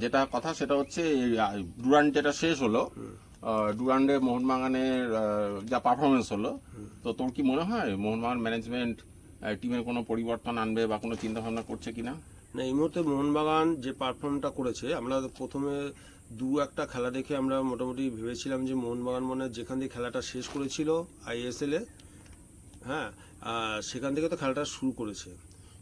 যেটা কথা সেটা হচ্ছে ডুরান্ড যেটা শেষ হলো ডুরান্ডে মোহনবাগানের যা পারফরমেন্স হলো তো তোর কি মনে হয় মোহনবাগান ম্যানেজমেন্ট টিমের কোনো পরিবর্তন আনবে বা কোনো চিন্তা ভাবনা করছে কিনা? না এই মুহূর্তে মোহনবাগান যে পারফর্মটা করেছে আমরা প্রথমে দু একটা খেলা দেখে আমরা মোটামুটি ভেবেছিলাম যে মোহনবাগান মনে যেখান থেকে খেলাটা শেষ করেছিল আইএসএল এ হ্যাঁ সেখান থেকে তো খেলাটা শুরু করেছে।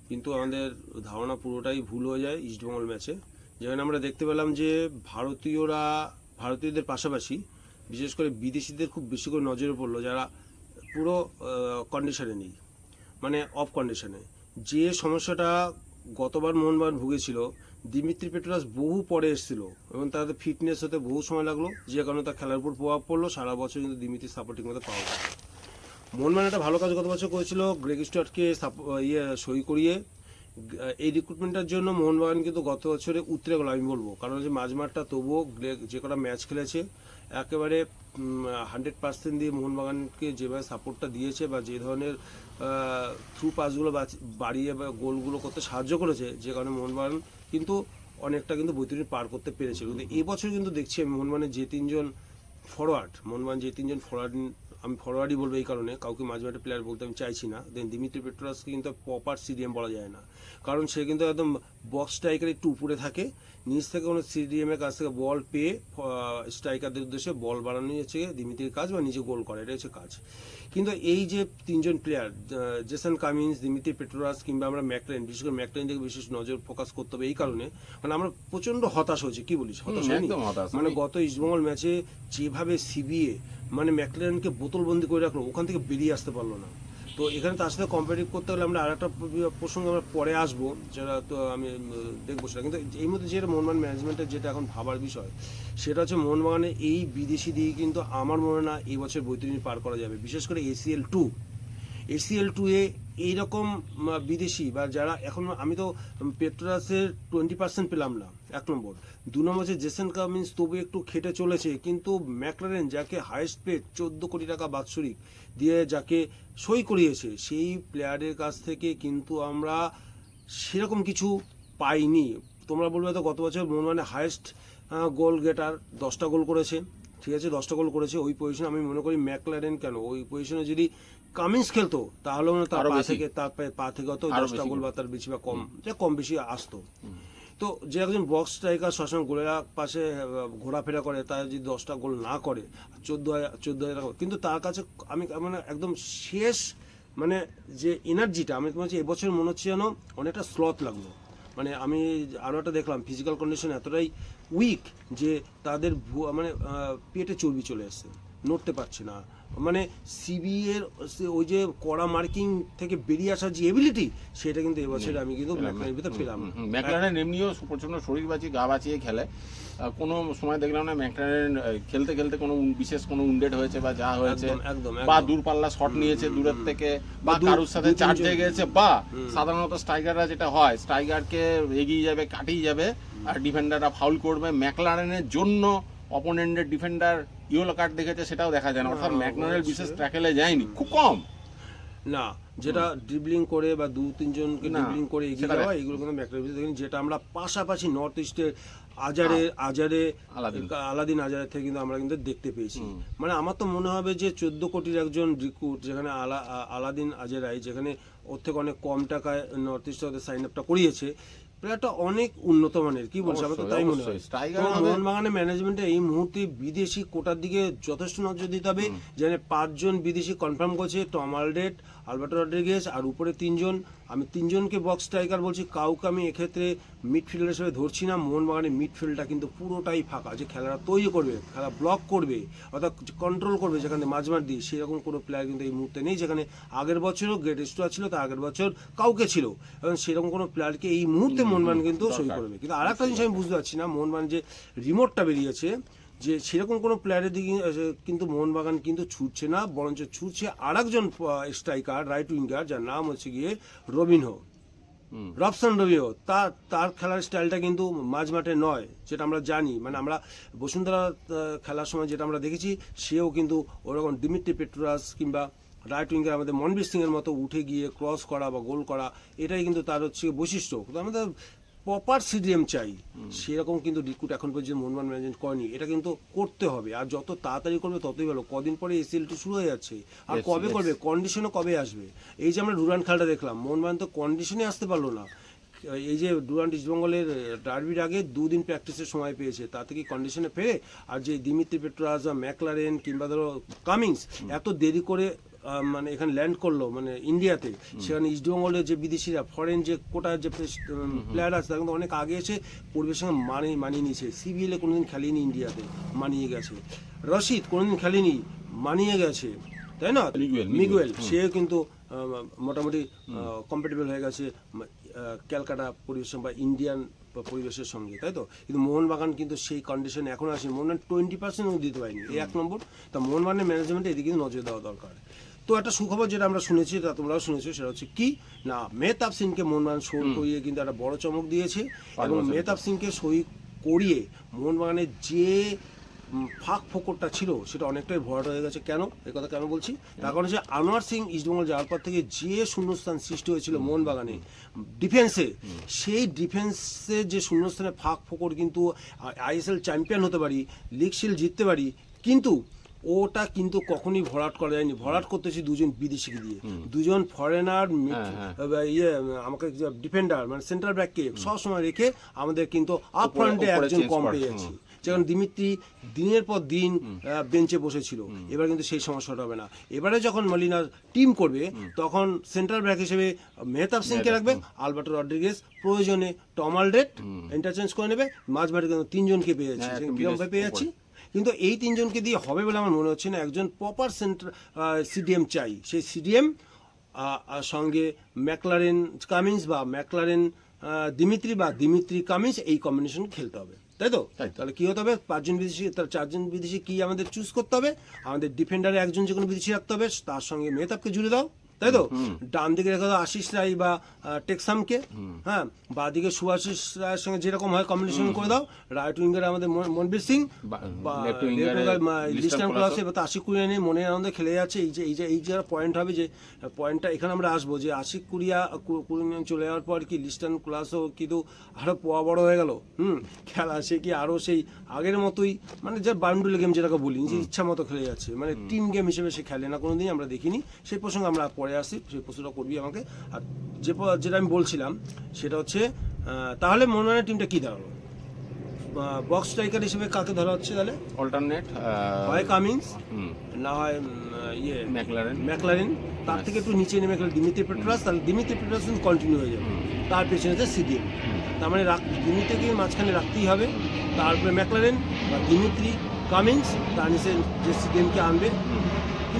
কিন্তু আমাদের ধারণা পুরোটাই ভুল হয়ে যায় ইস্টবেঙ্গল ম্যাচে যেখানে আমরা দেখতে পেলাম যে ভারতীয়রা, ভারতীয়দের পাশাপাশি বিশেষ করে বিদেশিদের খুব বেশি করে নজরে পড়ল যারা পুরো কন্ডিশনে নেই মানে অফ কন্ডিশনে যে সমস্যাটা গতবার মোহনবাগান ভুগেছিল, দিমিত্রি পেট্রাস বহু পরে এসেছিল এবং তাদের ফিটনেস হতে বহু সময় লাগল, যে কারণে তার খেলার উপর প্রভাব পড়ল, সারা বছর কিন্তু দিমিত্রি সাপোর্ট মতো পাওয়া না। মোহনবাগান একটা ভালো কাজ গত বছর করেছিল, গ্রেগ স্টুয়ার্টকে ইয়ে সই করিয়ে এই রিক্রুটমেন্টের জন্য মোহনবাগান কিন্তু গত বছরে উতরে গেল, আমি বলব। কারণ যে মাঝমাঠটা তবুও যে কটা ম্যাচ খেলেছে, একেবারে হান্ড্রেড পার্সেন্ট দিয়ে মোহনবাগানকে যেভাবে সাপোর্টটা দিয়েছে বা যে ধরনের থ্রু পাসগুলো বাড়িয়ে বা গোলগুলো করতে সাহায্য করেছে, যে কারণে মোহনবাগান কিন্তু অনেকটা কিন্তু বৈতরণী পার করতে পেরেছে। কিন্তু এবছর কিন্তু দেখছি আমি মোহনবাগানের যে তিনজন ফরওয়ার্ড মোহনবাগান যে তিনজন ফরওয়ার্ড আমি ফরওয়ার্ডই বলব এই কারণে, কাউকে মাঝে মাঠে প্লেয়ার বলতে আমি চাইছি না। দেন দিমিত্রি পেট্রোলাসকে কিন্তু প্রপার সিডিএম বলা যায় না। কারণ সে কিন্তু একদম বক্স স্ট্রাইকার একটু উপরে থাকে নিচ থেকে কোনো সিডিএম এর কাছ থেকে বল পেয়ে স্ট্রাইকারদের উদ্দেশ্যে বল বাড়ানো হচ্ছে দিমিত্রির কাজ বা নিজে গোল করে এটা হচ্ছে কাজ কিন্তু এই যে তিনজন player Jason Cummins Dimitri Petratos কিংবা আমরা ম্যাকলেন বিশেষ করে ম্যাকলেন দিকে বিশেষ নজর ফোকাস করতে হবে এই কারণে মানে আমরা প্রচণ্ড হতাশ হয়েছে কি বলিস হতাশ হয়নি? হতাশ। মানে গত ইস্টবেঙ্গল ম্যাচে যেভাবে সিবিএ মানে ম্যাকলেনকে বোতলবন্দি করে রাখল ওখান থেকে বেরিয়ে আসতে পারল না তো এখানে তার সাথে কম্পারেটিভ করতে হলে আমরা আরেকটা প্রসঙ্গে আমরা পরে আসব, যেটা তো আমি দেখব সেটা। কিন্তু এই মধ্যে যেটা মোহনবাগান ম্যানেজমেন্টের যেটা এখন ভাবার বিষয়, সেটা হচ্ছে মোহনবাগানের এই বিদেশি দিয়ে কিন্তু আমার মনে না এই বছর বৈতরণী পার করা যাবে। বিশেষ করে এসিএল টু এসিএল টু এ এইরকম বিদেশি বা যারা এখন, আমি তো পেট্রোরাসের টোয়েন্টি পার্সেন্ট পেলাম না, এক নম্বর। দু নম্বর হচ্ছে জেসন কামিন্স তবু একটু খেটে চলেছে, কিন্তু ম্যাকলারেন যাকে হায়েস্ট পেড চোদ্দ কোটি টাকা বাৎসরিক দিয়ে যাকে সই করিয়েছে, সেই প্লেয়ারের কাছ থেকে কিন্তু আমরা সেরকম কিছু পাইনি। তোমরা বলবে তো গত বছর মোহনবাগানের হায়েস্ট গোল গেটার দশটা গোল করেছে। ঠিক আছে দশটা গোল করেছে ওই পজিশনে আমি মনে করি ম্যাকলারেন কেন? ওই পজিশনে যদি কামিন্স খেলতো তাহলে মনে তার পা থেকে তার পা- থেকে আরও দশটা গোল বা তার বেশি বা কম যে কম বেশি আসতো। তো যে একজন বক্স স্ট্রাইকার সবসময় গোলের পাশে ঘোরাফেরা করে তার যদি দশটা গোল না করে চোদ্দ হাজার চোদ্দ হাজার টাকা কিন্তু তার কাছে আমি মানে একদম শেষ মানে যে এনার্জিটা আমি তোমার এবছর মনে হচ্ছে যেন অনেকটা স্লথ লাগল। মানে আমি আরও একটা দেখলাম ফিজিক্যাল কন্ডিশন এতটাই উইক যে তাদের মানে পেটে চর্বি চলে এসছে নড়তে পারছে না। মানে সিবি এর ওই যে কড়া মার্কিং থেকে বেরিয়ে আসার যে এবিলিটি সেটা কিন্তু এবছর আমি কিন্তু ম্যাকলারের ভিতর পেলাম। ম্যাকলারেন এমনিও প্রচণ্ড শরীর বাঁচি গা বাঁচিয়ে খেলে। কোনো সময় দেখলাম না ম্যাকলারেন খেলতে খেলতে কোনো বিশেষ কোনো উন্ডেড হয়েছে বা যা হয়েছে। একদম, একদম, বা। দূরপাল্লা শট নিয়েছে দূরের থেকে বা কারোর সাথে চার্জে গেছে বা সাধারণত স্ট্রাইকাররা যেটা হয় স্ট্রাইকারকে এগিয়ে যাবে কাটিয়ে যাবে আর ডিফেন্ডাররা ফাউল করবে। ম্যাকলারেনের জন্য অপোনেন্টের ডিফেন্ডার ইয়েলো কার্ড দেখেছে সেটাও দেখা যায় না। অর্থাৎ ম্যাকলারেন বিশেষ ট্র্যাকেলে যায়নি। খুব কম। না যেটা ড্রিবলিং করে বা দু তিনজনকে ড্রিবলিং করে এগিয়ে যাওয়া এগুলো কিন্তু ভিতরে দেখিনি। যেটা আমরা পাশাপাশি নর্থ ইস্টের আজারে আজারে আলাদিন। আলাদিন আজারে থেকে কিন্তু আমরা কিন্তু দেখতে পেয়েছি। মানে আমার তো মনে হবে যে চোদ্দ কোটির একজন রিক্রুট যেখানে আলা আলাদিন আজেরাই যেখানে ওর থেকে অনেক কম টাকায় নর্থ ইস্ট ওদের সাইন আপটা করিয়েছে প্লেয়ারটা অনেক উন্নত মানের কি বলছে? আমার তো তাই মনে হয়। মোহনবাগানের ম্যানেজমেন্টে এই মুহূর্তে বিদেশি কোটার দিকে যথেষ্ট নজর দিতে হবে। যেন পাঁচজন বিদেশি কনফার্ম করছে টম আলডেট আলবার্টো রড্রিগেজ আর উপরে তিনজন। আমি তিনজনকে বক্স স্ট্রাইকার বলছি। কাউকে আমি এক্ষেত্রে মিডফিল্ডার হিসেবে ধরছি না। মোহনবাগানের মিডফিল্ডটা কিন্তু পুরোটাই ফাঁকা। যে খেলাটা তৈরি করবে খেলা ব্লক করবে অর্থাৎ কন্ট্রোল করবে যেখানে মাঝমাঠ দিয়ে সেরকম কোনো প্লেয়ার কিন্তু এই মুহূর্তে নেই। যেখানে আগের বছরও গ্রেট স্টোয়ার ছিল তার আগের বছর কাউকে ছিল। এবং সেরকম কোনো প্লেয়ারকে এই মুহূর্তে মোহনবাগান কিন্তু সই করবে। কিন্তু আর একটা জিনিস আমি বুঝতে পারছি না। মোহনবাগান যে রিমোটটা বেরিয়েছে যে সেরকম কোনো প্লেয়ারের দিকে কিন্তু মোহনবাগান কিন্তু ছুটছে না বরঞ্চ ছুটছে আর একজন স্ট্রাইকার রাইট উইঙ্গার যার নাম হচ্ছে গিয়ে রবিনহো। রবসন রবিও তার তার খেলার স্টাইলটা কিন্তু মাঝমাঠে নয় যেটা আমরা জানি। মানে আমরা বসুন্ধরা খেলার সময় যেটা আমরা দেখেছি সেও কিন্তু ওরকম ডিমিট্রি পেট্রোরাস কিংবা রাইট উইঙ্গার আমাদের মনবীর সিং এর মতো উঠে গিয়ে ক্রস করা বা গোল করা এটাই কিন্তু তার হচ্ছে বৈশিষ্ট্য। কিন্তু আমাদের প্রপার সিডিএম চাই। সেরকম কিন্তু রিক্রুট এখন পর্যন্ত মোহনবাগান ম্যানেজমেন্ট করেনি। এটা কিন্তু করতে হবে। আর যত তাড়াতাড়ি করবে ততই ভালো। কদিন পরে এসিএল টু শুরু হয়ে যাচ্ছে। আর কবে করবে? কন্ডিশনে কবে আসবে? এই যে আমরা ডুরান খেলাটা দেখলাম মোহনবাগান তো কন্ডিশনে আসতে পারল না। এই যে ডুরান্ট ইস্টবেঙ্গলের ডার্বির আগে দুদিন প্র্যাকটিসের সময় পেয়েছে। তা থেকে কন্ডিশনে ফেরে আর যে দিমিত্রি পেট্রাস বা ম্যাকলারেন কিংবা ধরো কামিংস এত দেরি করে মানে এখানে ল্যান্ড করল মানে ইন্ডিয়াতে সেখানে ইস্টবেঙ্গলের যে বিদেশিরা ফরেন যে কোটা যে প্লেয়ার আছে তারা কিন্তু অনেক আগে এসে পরিবেশের সঙ্গে মানিয়ে মানিয়ে নিয়েছে। সিবিএলে কোনোদিন খেলেনি ইন্ডিয়াতে মানিয়ে গেছে। রশিদ কোনোদিন খেলেনি মানিয়ে গেছে। তাই না? মিগুয়েল, সে কিন্তু মোটামুটি কম্পেটেবল হয়ে গেছে ক্যালকাটা পরিবেশ বা ইন্ডিয়ান পরিবেশের সঙ্গে তাই তো? কিন্তু মোহনবাগান কিন্তু সেই কন্ডিশন এখন আসে মোহনবাগান টোয়েন্টি পার্সেন্টও দিতে পারেনি। এই এক নম্বর। তা মোহনবাগানের ম্যানেজমেন্টে এদিকে নজর দেওয়া দরকার। তো একটা সুখবর যেটা আমরা শুনেছি তা তোমরাও শুনেছো সেটা হচ্ছে কি? না মেহতাব সিংকে মোহনবাগান সই করিয়ে কিন্তু একটা বড় চমক দিয়েছে এবং মেহতাব সিংকে সই করিয়ে মোহনবাগানের যে ফাঁক ফোকরটা ছিল সেটা অনেকটাই ভরাট হয়ে গেছে। কেন? এই কথা কেন বলছি? তার কারণ হচ্ছে আনোয়ার সিং ইস্টবেঙ্গল যাওয়ার পর থেকে যে শূন্যস্থান সৃষ্টি হয়েছিল মোহনবাগানে ডিফেন্সে সেই ডিফেন্সে যে শূন্যস্থানে ফাঁক ফোকর কিন্তু আইএসএল চ্যাম্পিয়ন হতে পারি লিগ শিল জিততে পারি কিন্তু ওটা কিন্তু কখনই ভরাট করা যায়নি। ভরাট করতেছি দুজন বিদেশিকে দিয়ে। দুজন ফরেনার হ্যাঁ, ইয়ে আমাকে ডিফেন্ডার মানে সেন্ট্রাল ব্যাককে সবসময় রেখে আমাদের কিন্তু আপ ফ্রন্টে একজন কম করে, পেয়ে যেমন দিমিত্রি দিনের পর দিন বেঞ্চে বসেছিল। এবার কিন্তু সেই সমস্যাটা হবে না। এবারে যখন মলিনা টিম করবে তখন সেন্ট্রাল ব্যাক হিসেবে মেহতাব সিংকে রাখবে আলবার্টো রড্রিগেস প্রয়োজনে টমালডেট ইন্টারচেঞ্জ করে নেবে মাঝমাঠে কিন্তু তিনজনকে পেয়ে যাচ্ছি। হ্যাঁ, পেয়ে যাচ্ছি? কিন্তু এই তিনজনকে দিয়ে হবে বলে আমার মনে হচ্ছে না। একজন প্রপার সেন্টার সিডিএম চাই। সেই সিডিএম সঙ্গে ম্যাকলারেন কামিন্স বা ম্যাকলারেন দিমিত্রি বা দিমিত্রি কামিন্স এই কম্বিনেশন খেলতে হবে। তাই তো। তাহলে কি হতে হবে? পাঁচজন বিদেশি তার চারজন বিদেশি কি আমাদের চুজ করতে হবে? আমাদের ডিফেন্ডারে একজন যে কোনো বিদেশি রাখতে হবে। তার সঙ্গে মেহতাবকে জুড়ে দাও। তাই তো? ডান দিকে রেখে দাও আশিস রায় বা টেকসামকে হ্যাঁ বা দিকে সুভাশিস রায়ের সঙ্গে যেরকম হয় কম্বিনেশন করে দাও। রাইট উইঙ্গারে আমাদের মনবীর সিং বা- বা লিস্টান ক্লাসে। এবার আশিক কুড়িয়া নিয়ে মনে আনন্দে খেলে যাচ্ছে। এই যে এই যে এই যে পয়েন্ট হবে যে পয়েন্টটা এখানে আমরা আসব যে আশিক কুড়িয়া কু- কুড়িয়া চলে যাওয়ার পর কি লিস্টান ক্লাসও কিন্তু আরও পোয়া বড় হয়ে গেল। হুম খেলা সে কি আরও সেই আগের মতোই মানে যে বাউন্ডুলি গেম যেটাকে বলি যে ইচ্ছা মতো খেলে যাচ্ছে। মানে টিম গেম হিসেবে সে খেলে না কোনোদিন আমরা দেখিনি। সেই প্রসঙ্গে আমরা পরে আসি সেই প্রশ্নটা করবি আমাকে। আর যে যেটা আমি বলছিলাম সেটা হচ্ছে তাহলে মনোনয়নের টিমটা কি দাঁড়াল? বক্স স্ট্রাইকার হিসেবে কাকে ধরা হচ্ছে তাহলে? অল্টারনেট হয় কামিংস না হয় ইয়ে ম্যাকলারেন ম্যাকলারেন তার থেকে একটু নিচে নেমে গেলে দিমিত্রি পেট্রাস তাহলে দিমিত্রি পেট্রাস কন্টিনিউ হয়ে যাবে। তার পেছনে যে সিডিএম তার মানে রাখ দিমিত্রিকে মাঝখানে রাখতেই হবে। তারপরে ম্যাকলারেন বা দিমিত্রি কামিংস তার নিচে যে সিডিএমকে আনবে।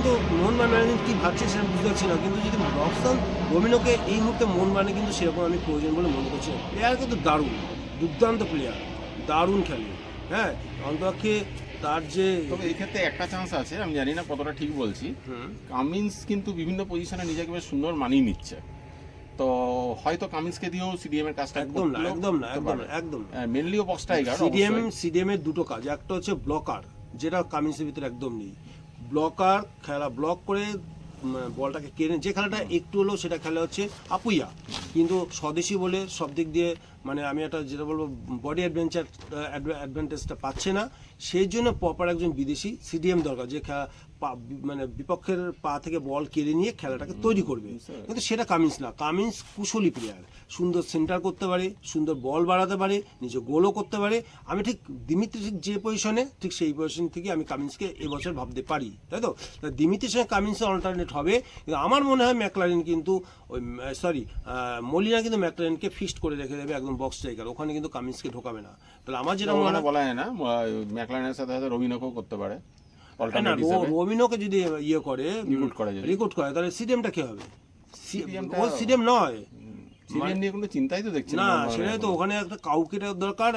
কিন্তু মোহনবাগান ম্যানেজমেন্ট কি ভাবছে সেটা বুঝতে পারছি না। কিন্তু যদি রফসান রবিনোকে এই মুহূর্তে মোহনবাগানে কিন্তু সেরকম আমি প্রয়োজন বলে মনে করছি প্লেয়ার কিন্তু দারুণ দুর্দান্ত প্লেয়ার দারুণ খেলে। হ্যাঁ অন্তপক্ষে তার যে তবে এই ক্ষেত্রে একটা চান্স আছে আমি জানি না কতটা ঠিক বলছি। কামিন্স কিন্তু বিভিন্ন পজিশনে নিজেকে বেশ সুন্দর মানিয়ে নিচ্ছে। তো হয়তো কামিন্সকে দিয়েও সিডিএম এর কাজটা একদম না একদম না একদম না একদম মেনলিও বক্স টাইগার সিডিএম সিডিএম এর দুটো কাজ। একটা হচ্ছে ব্লকার যেটা কামিন্সের ভিতরে একদম নেই। ব্লকার খেলা ব্লক করে বলটাকে কেড়ে যে খেলাটা একটু হলেও সেটা খেলা হচ্ছে আপুইয়া। কিন্তু স্বদেশি বলে সব দিক দিয়ে মানে আমি একটা যেটা বলব বডি অ্যাডভেঞ্চার অ্যাডভান্টেজটা পাচ্ছে না। সেই জন্য প্রপার একজন বিদেশি সিডিএম দরকার, যে খেলা মানে বিপক্ষের পা থেকে বল কেড়ে নিয়ে খেলাটাকে তৈরি করবে। কিন্তু সেটা কামিন্স না। কামিন্স কুশলী প্লেয়ার সুন্দর সেন্টার করতে পারে সুন্দর বল বাড়াতে পারে নিজে গোলও করতে পারে। আমি ঠিক দিমিত্রি ঠিক যে পজিশনে ঠিক সেই পজিশন থেকে আমি কামিন্সকে এবছর ভাবতে পারি তাই তো? দিমিত্রির সঙ্গে কামিন্সের অল্টারনেট হবে। কিন্তু আমার মনে হয় ম্যাকলারিন কিন্তু ওই সরি মলিনা কিন্তু ম্যাকলারিনকে ফিক্সড করে রেখে দেবে একদম বক্স স্ট্রাইকার ওখানে কিন্তু কামিন্সকে ঢোকাবে না। তাহলে আমার যেটা মনে হয় বলা যায় না ম্যাকলারেনের সাথে হয়তো রবিনকেও করতে পারে। রবিনোকে যদি ইয়ে করে Recruit করে যদি। রিক্রুট করে তাহলে সিডিএমটা কি হবে? ও সিডিএম নয়। সিডিএম নিয়ে কোনো চিন্তাই তো দেখছি না সেটাই তো ওখানে একটা কাউকে দরকার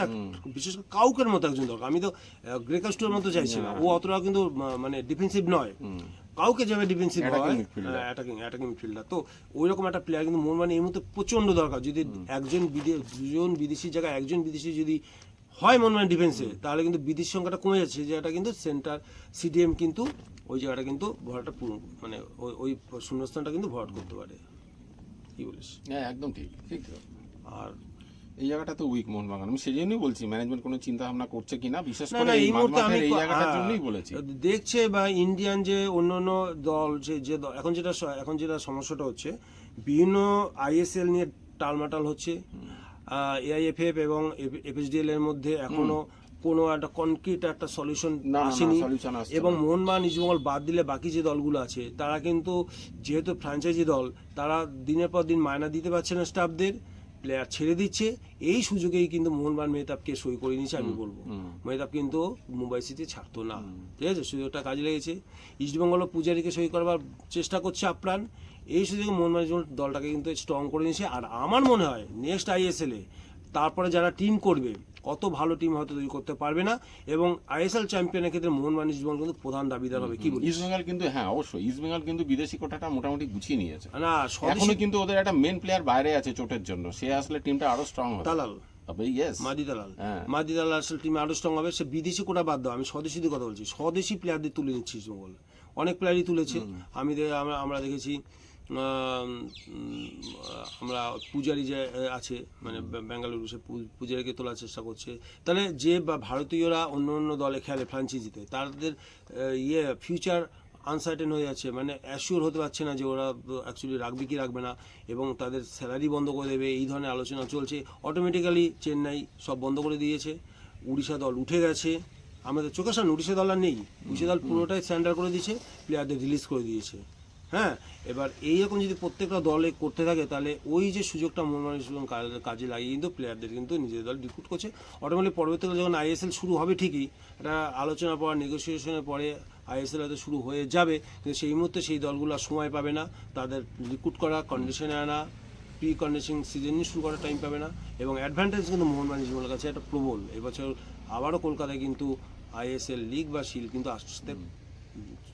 বিশেষ করে কাউকের মতো একজন দরকার। আমি তো গ্রেকাস্টোর মতো চাইছি না। ও অতটা কিন্তু মানে ডিফেন্সিভ নয়। কাউকে যাবে ডিফেন্সিভ হয় অ্যাটাকিং অ্যাটাকিং মিডফিল্ডার তো ওই রকম একটা প্লেয়ার কিন্তু মানে এই মুহূর্তে প্রচণ্ড দরকার। যদি একজন বিদে দুজন বিদেশি জায়গায় একজন বিদেশি যদি হয় মন মানে ডিফেন্সে তাহলে কিন্তু বিদেশি সংখ্যাটা কমে যাচ্ছে। যে জায়গাটা কিন্তু সেন্টার সিডিএম কিন্তু ওই জায়গাটা কিন্তু ভরাটা মানে ওই- ওই শূন্যস্থানটা কিন্তু ভরাট করতে পারে। কি বলিস? হ্যাঁ একদম ঠিক ঠিক। আর এই জায়গাটা তো উইক মোহনবাগান আমি সেই জন্যই বলছি ম্যানেজমেন্ট কোনো চিন্তা ভাবনা করছে কিনা বিশেষ করে এই এই মুহূর্তে আমি এই জায়গাটার হ্যাঁ, জন্যই বলেছি। দেখছে বা ইন্ডিয়ান যে অন্য অন্য দল যে যে এখন যেটা এখন যেটা সমস্যাটা হচ্ছে বিভিন্ন আইএসএল নিয়ে টালমাটাল হচ্ছে এআইএফএফ এবং এফএসডিএল এর মধ্যে এখনও কোনো একটা কনক্রিট একটা সলিউশন আসেনি। এবং। মোহনবাগান ইস্টবেঙ্গল বাদ দিলে বাকি যে দলগুলো আছে তারা কিন্তু যেহেতু ফ্র্যাঞ্চাইজি দল তারা দিনের পর দিন মায়না দিতে পারছে না স্টাফদের প্লেয়ার ছেড়ে দিচ্ছে। এই সুযোগেই কিন্তু মোহনবাগান মেহতাবকে সই করে নিয়েছে আমি বলব। মেহতাব কিন্তু মুম্বাই সিটি ছাড়তো না। ঠিক আছে? সুযোগটা কাজে লেগেছে। ইস্টবেঙ্গলও পূজারীকে সই করবার চেষ্টা করছে আপ্রাণ। এই সুযোগে মোহনবাগান ইস্টবেঙ্গল দলটাকে কিন্তু স্ট্রং করে নিয়েছে আর আমার মনে হয় নেক্সট আইএসএলে তারপরে যারা টিম করবে কত ভালো টিম হয়তো তৈরি করতে পারবে না এবং আইএসএল চ্যাম্পিয়নের ক্ষেত্রে মোহন মোহনবাগান ইস্টবেঙ্গল কিন্তু প্রধান দাবিদার হবে কি বলিস? ইস্ট বেঙ্গল কিন্তু হ্যাঁ অবশ্যই ইস্ট বেঙ্গল কিন্তু বিদেশি কোটাটা মোটামুটি গুছিয়ে নিয়েছে। না এখনও কিন্তু ওদের একটা মেন প্লেয়ার বাইরে আছে চোটের জন্য সে আসলে টিমটা আরও স্ট্রং হবে। দালাল। তবে ইয়েস মাদি দালাল। হ্যাঁ। মাদি দালাল আসলে টিম আরও স্ট্রং হবে সে বিদেশি কোটা বাদ দাও আমি স্বদেশিদের কথা বলছি স্বদেশি প্লেয়ারদের তুলে নিচ্ছি ইস্টবেঙ্গল অনেক প্লেয়ারই তুলেছে আমি আমরা দেখেছি আমরা পূজারি যে আছে মানে বেঙ্গালুরু সে পু- পূজারিকে তোলার চেষ্টা করছে। তাহলে যে বা ভারতীয়রা অন্য অন্য দলে খেলে ফ্রাঞ্চাইজিতে তাদের ইয়ে ফিউচার আনসার্টেন হয়ে যাচ্ছে। মানে অ্যাসিওর হতে পারছে না যে ওরা অ্যাকচুয়ালি রাখবে কি রাখবে না এবং তাদের স্যালারি বন্ধ করে দেবে এই ধরনের আলোচনা চলছে। অটোমেটিক্যালি চেন্নাই সব বন্ধ করে দিয়েছে। উড়িষ্যা দল উঠে গেছে। আমাদের চোখের সামনে উড়িষ্যা দল আর নেই। উড়িষ্যা দল পুরোটাই স্যান্ডার করে দিয়েছে প্লেয়ারদের রিলিজ করে দিয়েছে। হ্যাঁ এবার এইরকম যদি প্রত্যেকটা দলে করতে থাকে, তাহলে ওই যে সুযোগটা মোহনবাগান কা- কাজে লাগিয়ে কিন্তু প্লেয়ারদের কিন্তু নিজের দল রিক্রুট করছে। অটোমেটিক পরবর্তীকালে যখন আইএসএল শুরু হবে ঠিকই, একটা আলোচনার পর নেগোসিয়েশনের পরে আইএসএল হয়তো শুরু হয়ে যাবে, কিন্তু সেই মুহূর্তে সেই দলগুলো সময় পাবে না। তাদের রিক্রুট করা কন্ডিশনে আনা প্রি কন্ডিশন সিজন শুরু করার টাইম পাবে না। এবং অ্যাডভান্টেজ কিন্তু মোহনবাগান ইস্টবেঙ্গলের কাছে একটা প্রবল। এবছর আবারও কলকাতায় কিন্তু আইএসএল লিগ বা শিল কিন্তু আস্তে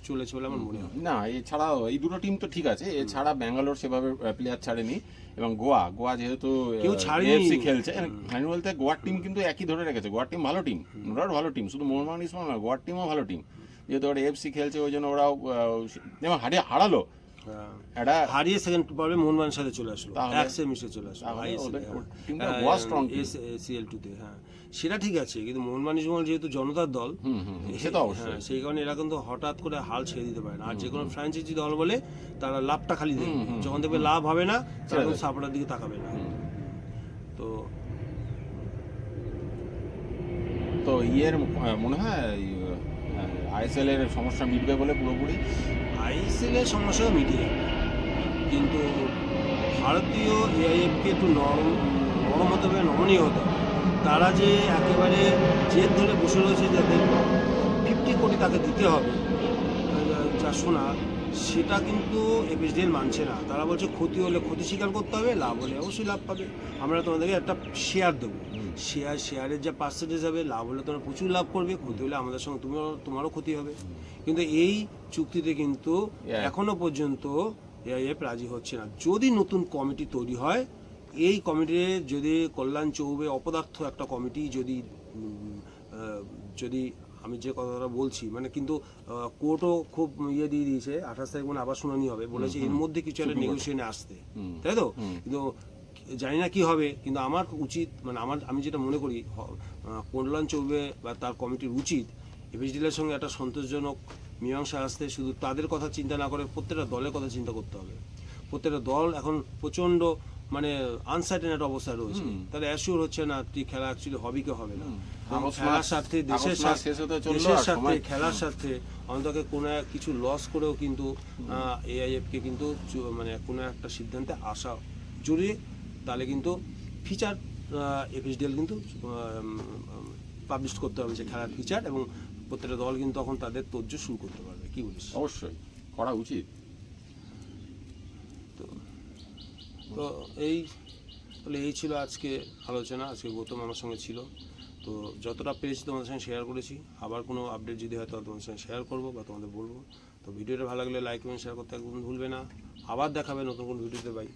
চলেছে বলে আমার মনে হয়। না এছাড়াও এই দুটো টিম তো ঠিক আছে। এছাড়া ব্যাঙ্গালোর সেভাবে প্লেয়ার ছাড়েনি এবং গোয়া গোয়া যেহেতু কেউ ছাড়েনি। এফসি খেলছে। আমি বলতে গোয়ার টিম কিন্তু একই ধরে রেখেছে। গোয়ার টিম ভালো টিম ওরাও ভালো টিম শুধু মোহনবাগান ইসমাল না গোয়ার টিমও ভালো টিম যেহেতু ওরা এফসি খেলছে ওই জন্য ওরাও যেমন হারিয়ে হারালো হারিয়ে সেকেন্ড পর্বে মোহনবাগানের সাথে চলে আসলো এক সেমিসে চলে আসলো। সিএল টু তে হ্যাঁ। সেটা ঠিক আছে কিন্তু মোহনবাগান ইস্টবেঙ্গল যেহেতু জনতার দল হ্যাঁ, সেই কারণে এরা কিন্তু হঠাৎ করে হাল ছেড়ে দিতে পারে না। আর যে কোনো ফ্র্যাঞ্চাইজি দল বলে তারা লাভটা খালি দেবে। যখন দেখবে লাভ হবে না তখন। সাপোর্টার দিকে তাকাবে না। তো তো ইয়ের মনে হয় আইএসএল এর সমস্যা মিটবে বলে পুরোপুরি? আইএসএল এর সমস্যা মিটিয়ে যাবে কিন্তু ভারতীয় এআইএফকে একটু নরম নরম হতে হবে, নমনীয় হতে হবে। তারা যে একেবারে জেদ ধরে বসে রয়েছে যাদের ফিফটি কোটি তাকে দিতে হবে যা শোনা সেটা কিন্তু এপিএসডিএল মানছে না। তারা বলছে ক্ষতি হলে ক্ষতি স্বীকার করতে হবে, লাভ হলে অবশ্যই লাভ পাবে। আমরা তোমাদেরকে একটা শেয়ার দেবো। শেয়ার শেয়ারের যা পার্সেন্টেজ হবে লাভ হলে তোমরা প্রচুর লাভ করবে ক্ষতি হলে আমাদের সঙ্গে তুমিও তোমারও ক্ষতি হবে। কিন্তু এই চুক্তিতে কিন্তু এখনও পর্যন্ত এআইএফ রাজি হচ্ছে না। যদি নতুন কমিটি তৈরি হয় এই কমিটিতে যদি কল্যাণ চৌবে অপদার্থ একটা কমিটি যদি যদি আমি যে কথাটা বলছি মানে কিন্তু কোর্টও খুব ইয়ে দিয়ে দিয়েছে আঠাশ তারিখ মানে আবার শুনানি হবে বলেছে এর মধ্যে কিছু একটা নেগোসিয়েশনে আসতে। তাই তো? কিন্তু জানি না কি হবে কিন্তু আমার উচিত মানে আমার আমি যেটা মনে করি কল্যাণ চৌবে বা তার কমিটির উচিত এফএসডিএলের সঙ্গে একটা সন্তোষজনক মীমাংসা আসতে শুধু তাদের কথা চিন্তা না করে প্রত্যেকটা দলের কথা চিন্তা করতে হবে। প্রত্যেকটা দল এখন প্রচণ্ড মানে আনসার্টেন একটা অবস্থা রয়েছে। তাহলে অ্যাসিওর হচ্ছে না তুই খেলা অ্যাকচুয়ালি হবি কি হবে না। খেলার স্বার্থে দেশের দেশের স্বার্থে খেলার স্বার্থে অন্তকে কোনো এক কিছু লস করেও কিন্তু এআইএফকে কিন্তু মানে কোনো একটা সিদ্ধান্তে আসা জরুরি। তাহলে কিন্তু ফিচার এফএসডিএল কিন্তু পাবলিশ করতে হবে যে খেলার ফিচার এবং প্রত্যেকটা দল কিন্তু তখন তাদের তোর্য শুরু করতে পারবে। কি বলিস? অবশ্যই করা উচিত। তো তো এই তাহলে এই ছিল আজকে আলোচনা আজকে গৌতম আমার সঙ্গে ছিল। তো যতটা পেরেছি তোমাদের সঙ্গে শেয়ার করেছি আবার কোনো আপডেট যদি হয় তাহলে তোমাদের সঙ্গে শেয়ার করব বা তোমাদের বলব। তো ভিডিওটা ভালো লাগলে লাইক এবং শেয়ার করতে একদম ভুলবে না। আবার দেখাবে নতুন কোনো ভিডিওতে বাই